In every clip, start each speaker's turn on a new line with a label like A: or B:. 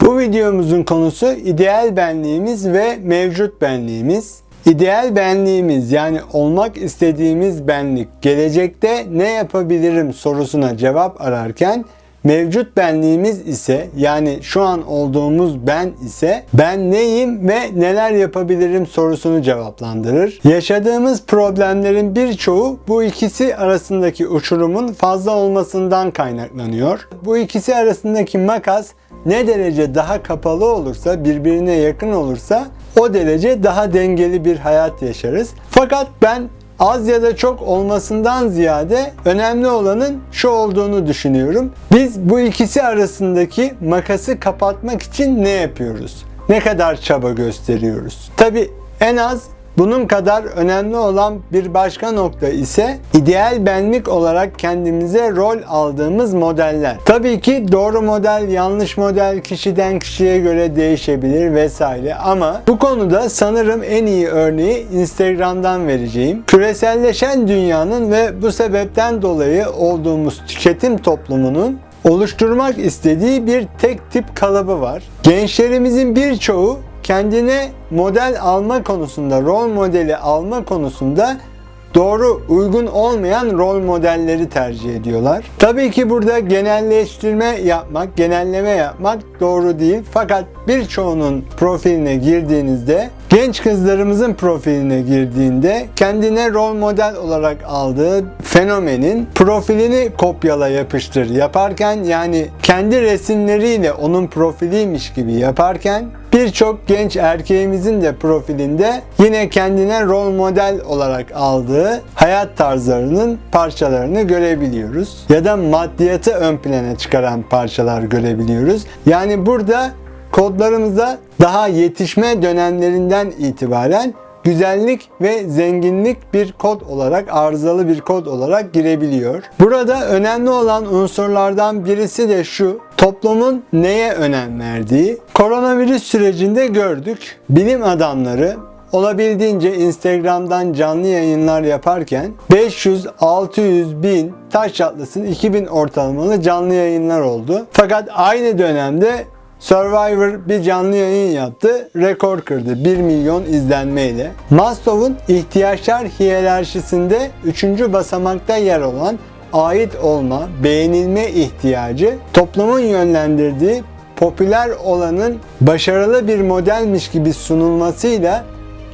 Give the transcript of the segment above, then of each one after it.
A: Bu videomuzun konusu ideal benliğimiz ve mevcut benliğimiz. İdeal benliğimiz yani olmak istediğimiz benlik gelecekte ne yapabilirim sorusuna cevap ararken mevcut benliğimiz ise yani şu an olduğumuz ben ise ben neyim ve neler yapabilirim sorusunu cevaplandırır. Yaşadığımız problemlerin birçoğu bu ikisi arasındaki uçurumun fazla olmasından kaynaklanıyor. Bu ikisi arasındaki makas ne derece daha kapalı olursa, birbirine yakın olursa o derece daha dengeli bir hayat yaşarız. Fakat ben az ya da çok olmasından ziyade önemli olanın şu olduğunu düşünüyorum. Biz bu ikisi arasındaki makası kapatmak için ne yapıyoruz? Ne kadar çaba gösteriyoruz? Tabi en az bunun kadar önemli olan bir başka nokta ise ideal benlik olarak kendimize rol aldığımız modeller. Tabii ki doğru model, yanlış model kişiden kişiye göre değişebilir vesaire ama bu konuda sanırım en iyi örneği Instagram'dan vereceğim. Küreselleşen dünyanın ve bu sebepten dolayı olduğumuz tüketim toplumunun oluşturmak istediği bir tek tip kalıbı var. Gençlerimizin birçoğu kendine model alma konusunda, rol modeli alma konusunda doğru, uygun olmayan rol modelleri tercih ediyorlar. Tabii ki burada genelleştirme yapmak, genelleme yapmak doğru değil. Fakat birçoğunun profiline girdiğinizde, genç kızlarımızın profiline girdiğinde kendine rol model olarak aldığı fenomenin profilini kopyala yapıştır yaparken yani kendi resimleriyle onun profiliymiş gibi yaparken birçok genç erkeğimizin de profilinde yine kendine rol model olarak aldığı hayat tarzlarının parçalarını görebiliyoruz. Ya da maddiyatı ön plana çıkaran parçalar görebiliyoruz. Yani burada kodlarımıza daha yetişme dönemlerinden itibaren güzellik ve zenginlik bir kod olarak, arızalı bir kod olarak girebiliyor. Burada önemli olan unsurlardan birisi de şu, toplumun neye önem verdiği. Koronavirüs sürecinde gördük. Bilim adamları olabildiğince Instagram'dan canlı yayınlar yaparken 500, 600 bin taş çatlasın 2000 ortalamalı canlı yayınlar oldu. Fakat aynı dönemde Survivor bir canlı yayın yaptı, rekor kırdı 1 milyon izlenmeyle. Maslow'un ihtiyaçlar hiyerarşisinde 3. basamakta yer olan ait olma, beğenilme ihtiyacı toplumun yönlendirdiği popüler olanın başarılı bir modelmiş gibi sunulmasıyla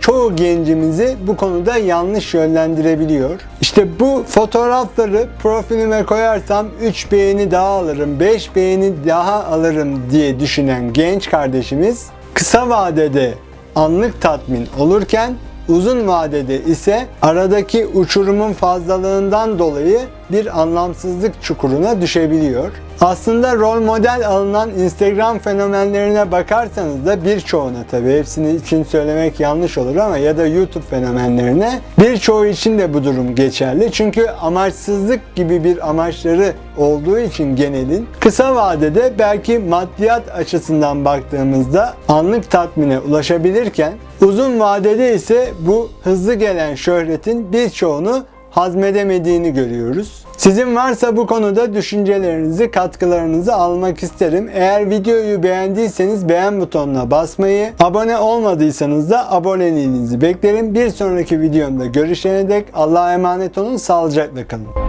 A: çoğu gencimizi bu konuda yanlış yönlendirebiliyor. İşte bu fotoğrafları profilime koyarsam 3 beğeni daha alırım, 5 beğeni daha alırım diye düşünen genç kardeşimiz kısa vadede anlık tatmin olurken uzun vadede ise aradaki uçurumun fazlalığından dolayı bir anlamsızlık çukuruna düşebiliyor. Aslında rol model alınan Instagram fenomenlerine bakarsanız da birçoğuna tabii hepsini için söylemek yanlış olur ama ya da YouTube fenomenlerine birçoğu için de bu durum geçerli. Çünkü amaçsızlık gibi bir amaçları olduğu için genelin kısa vadede belki maddiyat açısından baktığımızda anlık tatmine ulaşabilirken uzun vadede ise bu hızlı gelen şöhretin birçoğunu hazmedemediğini görüyoruz. Sizin varsa bu konuda düşüncelerinizi, katkılarınızı almak isterim. Eğer videoyu beğendiyseniz beğen butonuna basmayı, abone olmadıysanız da aboneliğinizi beklerim. Bir sonraki videomda görüşene dek Allah'a emanet olun, sağlıcakla kalın.